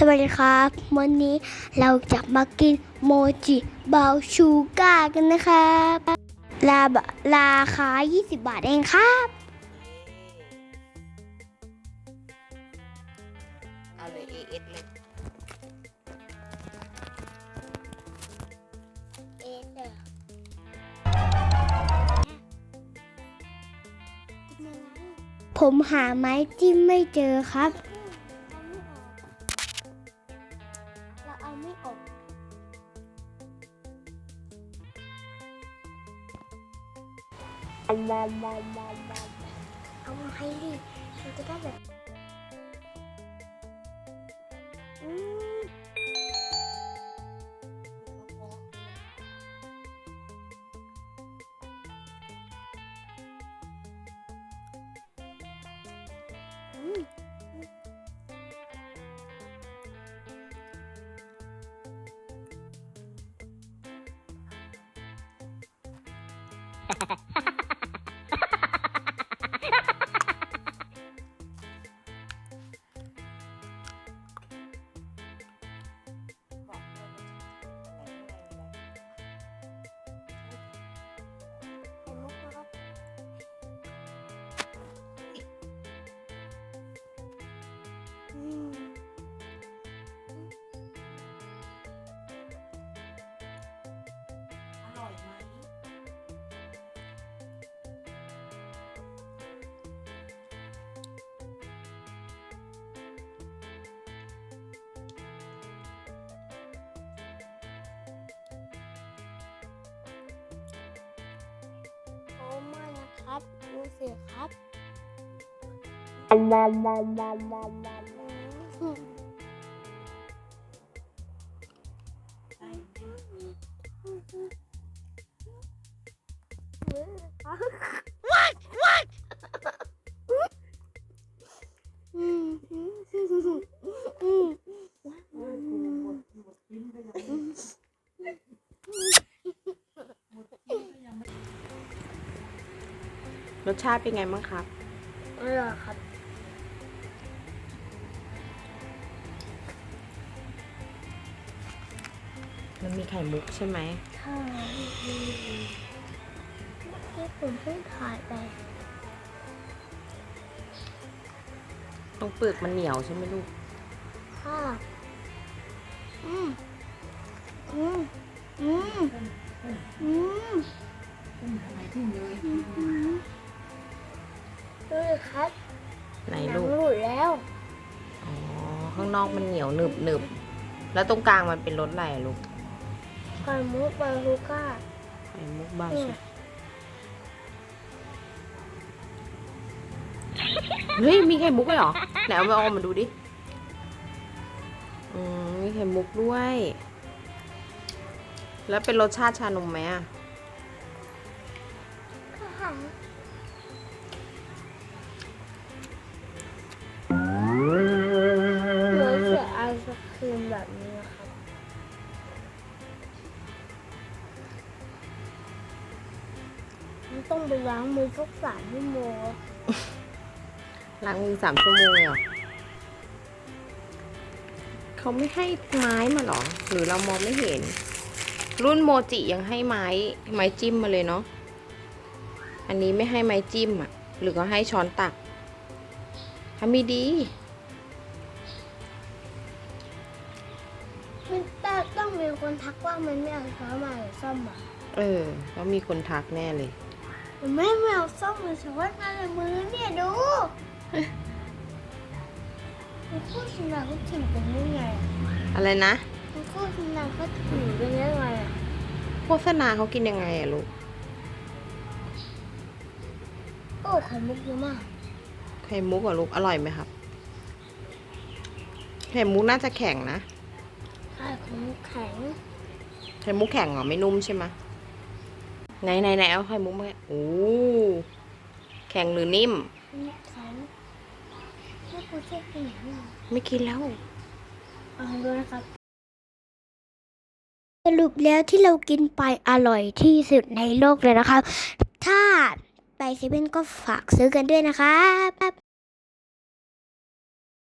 สวัสดีครับ วันนี้เราจะมากินโมจิบาวชูก้ากันนะครับลาบราคา 20 บาทเองครับเอาเลย AS เลยผมหาไม้จิ้มไม่เจอครับ เอามาให้ดิ สือครับ รสชาติเป็นไงบ้างครับอร่อยครับ มันมีไข่มุกใช่ไหมใช่ที่ผมเพิ่งถ่ายไป ตรงเปลือกมันเหนียวใช่ไหมลูกค่ะอืมอืมอืมอืมอืม ดูดิครับไหนหนัลูงกหลุดแล้ว อ๋อ ข้างนอกมันเหนียวหนึบหนึบแล้วตรงกลางมันเป็นรสอะไรอะลูกไข่มุกบาลูก้า ไข่มุกบาอืชูมเฮ้ย มีไข่มุกด้วยเหรอ ไหนเอาไปเอามาดูดิ อืมมีไข่มุกด้วย แล้วเป็นรสชาติชานมไหมอะค่ะ ครีมแบบนี้นะครับมันต้องไปล้างมือสักสามชั่วโมงล้างมือสามชั่วโมงเลยเหรอเขาไม่ให้ไม้มาหรอ หรือเรามองไม่เห็น รุ่นโมจิยังให้ไม้ไม้จิ้มมาเลยเนาะอันนี้ไม่ให้ไม้จิ้มอะ หรือก็ให้ช้อนตักทำไม่ดี ทักว่ามันไม่เอาช้อนมาหรือซ่อมมาเออแล้วมีคนทักแน่เลย มันไม่ไม่เอาซ่อมหรือช้อนมาในมือเนี่ยดูมันโฆษณาเขาถึงเป็นยังไงอะอะไรนะมันโฆษณาเขาถึงเป็นยังไงอะโฆษณาเขากินยังไงอะลูก โอ้ไข่มุกเยอะมากไข่มุกอะลูกอร่อยไหมครับ ไข่มุกน่าจะแข็งนะไข่ของแข็งไข่มุกแข็งเหรอไม่นุ่มใช่ไหมไหนไหนไหนเอาไข่มุกมาโอ้แข็งหรือนิ่ม แข็งแม่ปูเช็คกินอย่างนี้ไม่กินแล้วเอาดูนะครับ สรุปแล้วที่เรากินไปอร่อยที่สุดในโลกเลยนะครับ ถ้าไปเซเว่นก็ฝากซื้อกันด้วยนะครับ